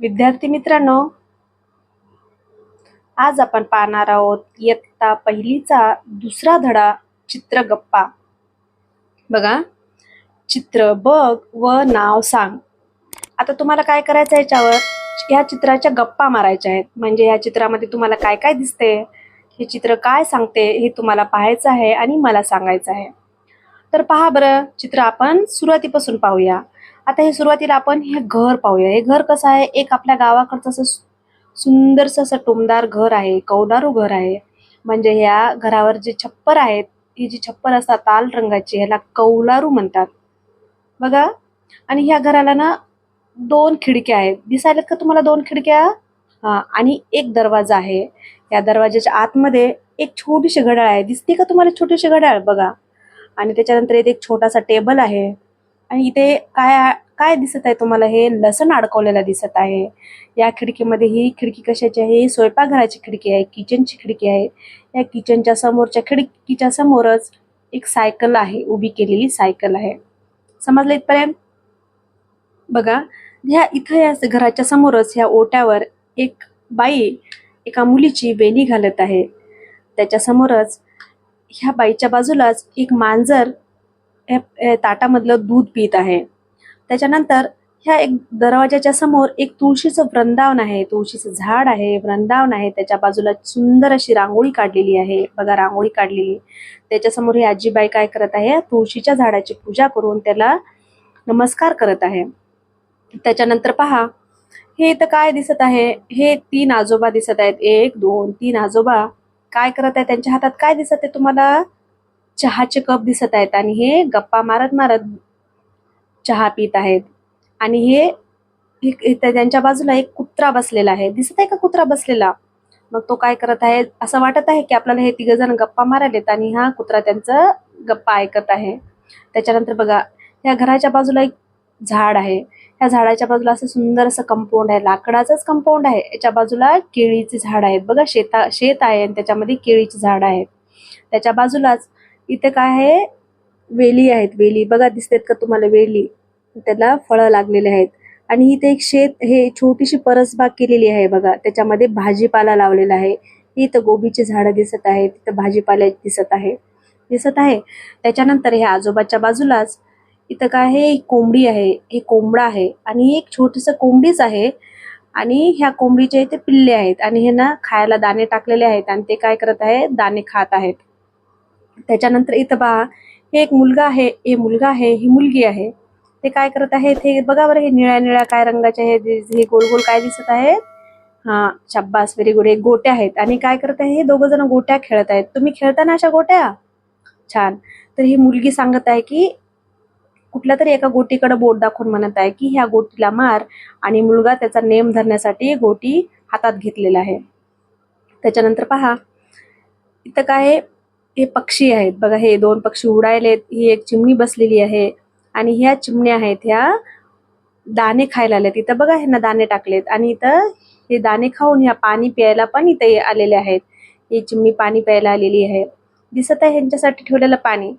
विद्यार्थी मित्रांनो आज आपण पाहणार आहोत इयत्ता पहिलीचा दुसरा धडा चित्र गप्पा. बघा चित्र बघ व नाव सांग. आता तुम्हाला काय करायचं आहे याच्यावर? या चित्राच्या गप्पा मारायच्या आहेत. म्हणजे या चित्रामध्ये तुम्हाला काय काय दिसते हे चित्र काय सांगते हे तुम्हाला पाहायचं आहे आणि मला सांगायचं आहे. तर पहा बरं चित्र आपण सुरुवातीपासून पाहूया. आता हे सुरुवातीला आपण हे घर पाहूया. हे घर कसं आहे? एक आपल्या गावाकडचं असं सुंदरसं असं टोमदार घर आहे. कौलारू घर आहे. म्हणजे ह्या घरावर जे छप्पर आहेत ही जी छप्पर असतात लाल रंगाची ह्याला कौलारू म्हणतात. बघा. आणि ह्या घराला ना दोन खिडक्या आहेत. दिसायला का तुम्हाला दोन खिडक्या? हा. आणि एक दरवाजा आहे. या दरवाजाच्या आतमध्ये एक छोटीशी घड्याळ आहे. दिसते का तुम्हाला छोटीशी घड्याळ? बघा. आणि त्याच्यानंतर इथे एक छोटासा टेबल आहे. आणि इथे काय काय दिसत आहे तुम्हाला? हे लसण अडकवलेला दिसत आहे. या खिडकीमध्ये ही खिडकी कशाची आहे? स्वयंपाकघराची खिडकी आहे किचनची खिडकी आहे. या किचनच्या समोरच्या खिडकीच्या समोरच एक सायकल आहे उभी केलेली सायकल आहे. समजलं इथपर्यंत? बघा ह्या इथं या घराच्या समोरच ह्या ओट्यावर एक बाई एका मुलीची वेणी घालत आहे. त्याच्या समोरच ह्या बाईच्या बाजूलाच एक मांजर हे- ताटामधलं दूध पित आहे. त्याच्यानंतर ह्या एक दरवाजाच्या समोर एक तुळशीचं वृंदावन आहे. तुळशीचं झाड आहे वृंदावन आहे. त्याच्या बाजूला सुंदर अशी रांगोळी काढलेली आहे. बघा रांगोळी काढलेली. त्याच्यासमोर ही आजीबाई काय करत आहे? तुळशीच्या झाडाची पूजा करून त्याला नमस्कार करत आहे. त्याच्यानंतर पहा हे इथं काय दिसत आहे? हे तीन आजोबा दिसत आहेत. एक दोन तीन आजोबा. काय करत आहे? त्यांच्या हातात काय दिसत आहे तुम्हाला? चहाचे कप दिसत आहेत आणि हे गप्पा मारत मारत चहा पित आहेत. आणि हे त्यांच्या बाजूला एक कुत्रा बसलेला आहे. दिसत आहे का कुत्रा बसलेला? मग तो काय करत आहे? असं वाटत आहे की आपल्याला हे तिघ जण गप्पा मारायलेत आणि हा कुत्रा त्यांचं गप्पा ऐकत आहे. त्याच्यानंतर बघा या घराच्या बाजूला एक झाड आहे. ह्या झाडाच्या बाजूला असं सुंदर असं कंपाऊंड आहे. लाकडाचंच कंपाऊंड आहे. याच्या बाजूला केळीची झाड आहेत. बघा शेता शेत आहे आणि त्याच्यामध्ये केळीची झाड आहेत. त्याच्या बाजूलाच इथे काय आहे? वेली आहेत वेली. बघा दिसतेत का तुम्हाला वेली? त्याला फळं लागलेले आहेत. आणि इथे एक शेत हे छोटीशी परसबाग केलेली आहे बघा. त्याच्यामध्ये भाजीपाला लावलेला आहे. इथं गोबीची झाडं दिसत आहेत. तिथं भाजीपाला दिसत आहे. दिसत आहे. त्याच्यानंतर हे आजोबाच्या बाजूलाच इथं काय आहे? कोंबडी आहे. हे कोंबडा आहे. आणि एक छोटस कोंबडीच आहे. आणि ह्या कोंबडीच्या इथे पिल्ले आहेत. आणि हे ना खायला दाणे टाकलेले आहेत. आणि ते काय करत आहे? दाणे खात आहेत. त्याच्यानंतर इथं पहा हे एक मुलगा आहे हे मुलगा आहे ही मुलगी आहे. ते काय करत आहेत हे बघा बरं हे निळ्या निळ्या काय रंगाचे हे हे गोल गोल काय दिसत आहेत. हा शाब्बास व्हेरी गुड हे गोट्या आहेत. आणि काय करत आहे हे दोघं जण गोट्या खेळत आहेत. तुम्ही खेळता ना अशा गोट्या? छान. तर ही मुलगी सांगत आहे की कुठल्या तरी एका गोटीकडे बोट दाखवून म्हणत आहे की ह्या गोटीला मार आणि मुलगा त्याचा नेम धरण्यासाठी गोटी हातात घेतलेला आहे. त्याच्यानंतर पहा इथं काय हे पक्षी आहेत. बघा हे दोन पक्षी उडायलेत ही एक चिमणी बसलेली आहे आणि ह्या चिमण्या आहेत ह्या दाणे खायला आल्यात इथं बघा ह्यांना दाणे टाकलेत आणि इथं हे दाणे खाऊन ह्या पाणी प्यायला पण इथे आलेले आहेत. ही चिमणी पाणी प्यायला आलेली आहे. दिसत आहे ह्यांच्यासाठी ठेवलेलं पाणी.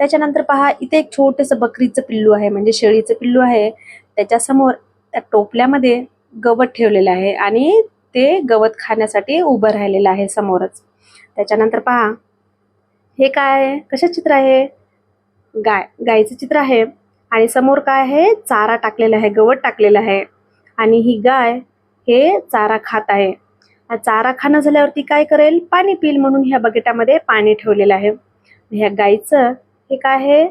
त्याच्यानंतर पहा इथे एक छोटस बकरीचं पिल्लू आहे. म्हणजे शेळीचं पिल्लू आहे. त्याच्यासमोर त्या टोपल्यामध्ये गवत ठेवलेलं आहे आणि ते गवत खाण्यासाठी उभं राहिलेलं आहे समोरच. त्याच्यानंतर पहा हे काय? आहे कशाचं चित्र आहे? गाय गायचं चित्र आहे. आणि समोर काय आहे? चारा टाकलेला आहे गवत टाकलेलं आहे. आणि ही गाय हे चारा खात आहे. चारा खाणं झाल्यावरती काय करेल? पाणी पिईल म्हणून ह्या बकेटामध्ये पाणी ठेवलेलं आहे. ह्या गायचं हे काय आहे?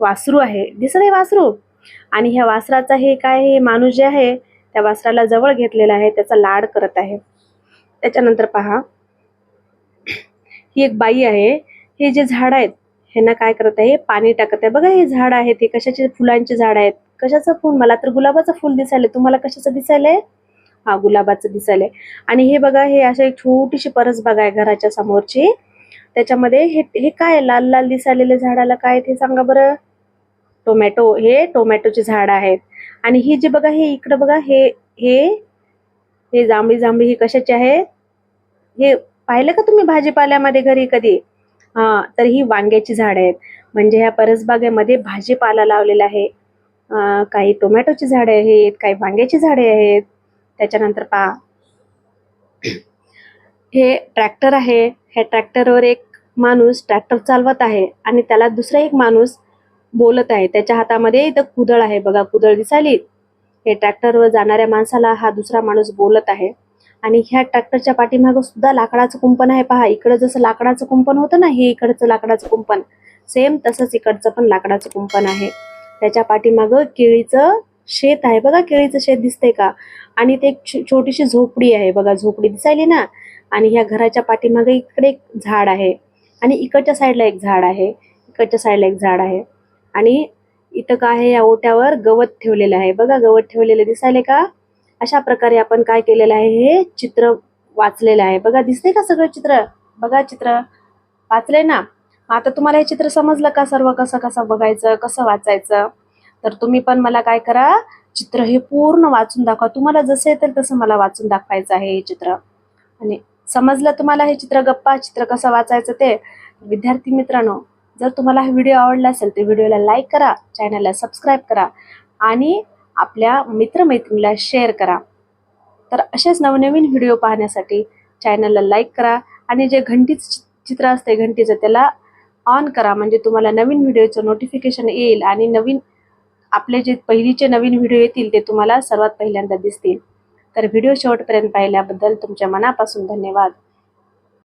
वासरू आहे. दिसत आहे वासरू. आणि ह्या वासराचा हे काय हे माणूस जे आहे त्या वासराला जवळ घेतलेला आहे त्याचा लाड करत आहे. त्याच्यानंतर पहा. ही एक बाई आहे. हे जे झाड आहेत ह्यांना काय करत आहे? पाणी टाकत आहे. बघा हे झाड आहे ते कशाचे फुलांचे झाड आहेत? कशाचं फुल? मला तर गुलाबाचं फुल दिसायलंय. तुम्हाला कशाचं दिसायलंय? हा गुलाबाचं दिसायलंय. आणि हे बघा हे अशी एक छोटीशी परसबाग आहे घराच्या समोरची. त्याच्यामध्ये हे हे काय लाल लाल दिसायलेले झाडाला काय ते सांगा बरं. टोमॅटो हे टोमॅटोचे झाड आहेत. आणि ही जी बघा हे इकडं बघा हे हे हे जांभळी जांभळी ही कशाची आहे? हे पाहिलं का तुम्ही भाजीपाल्यामध्ये घरी कधी? हा तर ही वांग्याची झाड आहेत. म्हणजे ह्या परसबागेमध्ये भाजीपाला लावलेला आहे. काही टोमॅटोची झाडे आहेत काही वांग्याची झाडे आहेत. त्याच्यानंतर पहा. हे ट्रॅक्टर आहे. ह्या ट्रॅक्टरवर एक माणूस ट्रॅक्टर चालवत आहे आणि त्याला दुसरा एक माणूस बोलत आहे. त्याच्या हातामध्ये इथं कुदळ आहे. बघा कुदळ दिसायली. हे ट्रॅक्टरवर जाणाऱ्या माणसाला हा दुसरा माणूस बोलत आहे. आणि ह्या ट्रॅक्टरच्या पाठीमागं सुद्धा लाकडाचं कुंपण आहे. पहा इकडं जसं लाकडाचं कुंपण होतं ना हे इकडचं लाकडाचं कुंपण. सेम तसंच इकडचं पण लाकडाचं कुंपण आहे. त्याच्या पाठीमागं केळीचं शेत आहे. बघा केळीचं शेत दिसतंय का? आणि ते एक छो- छोटीशी झोपडी आहे. बघा झोपडी दिसायली ना? आणि ह्या घराच्या पाठीमागे इकडे एक झाड आहे. आणि इकडच्या साईडला एक झाड आहे. इकडच्या साईडला एक झाड आहे. आणि इथं काय आहे? या ओट्यावर गवत ठेवलेलं आहे. बघा गवत ठेवलेलं दिसायले का? अशा प्रकारे आपण काय केलेलं आहे हे चित्र वाचलेलं आहे. बघा दिसते का सगळं चित्र? बघा चित्र. वाचले ना? आता तुम्हाला हे चित्र समजलं का सर्व? कसं कसं बघायचं कसं वाचायचं? तर तुम्ही पण मला काय करा चित्र हे पूर्ण वाचून दाखवा. तुम्हाला जसं येतील तसं मला वाचून दाखवायचं आहे हे चित्र. आणि समजलं तुम्हाला हे चित्र गप्पा? चित्र कसं वाचायचं ते? विद्यार्थी मित्रांनो जर तुम्हाला हा व्हिडिओ आवडला असेल तर व्हिडिओला लाईक करा चॅनलला सबस्क्राईब करा. आणि आपल्या मित्रमैत्रिणीला शेअर करा. तर असेच नवनवीन व्हिडिओ पाहण्यासाठी चॅनलला लाईक करा आणि जे घंटीचं चित्र असते घंटीचं त्याला ऑन करा. म्हणजे तुम्हाला नवीन व्हिडिओचं नोटिफिकेशन येईल आणि नवीन आपले जे पहिलीचे नवीन व्हिडिओ येतील ते तुम्हाला सर्वात पहिल्यांदा दिसतील. तर व्हिडिओ शेवटपर्यंत पाहिल्याबद्दल तुमच्या मनापासून धन्यवाद.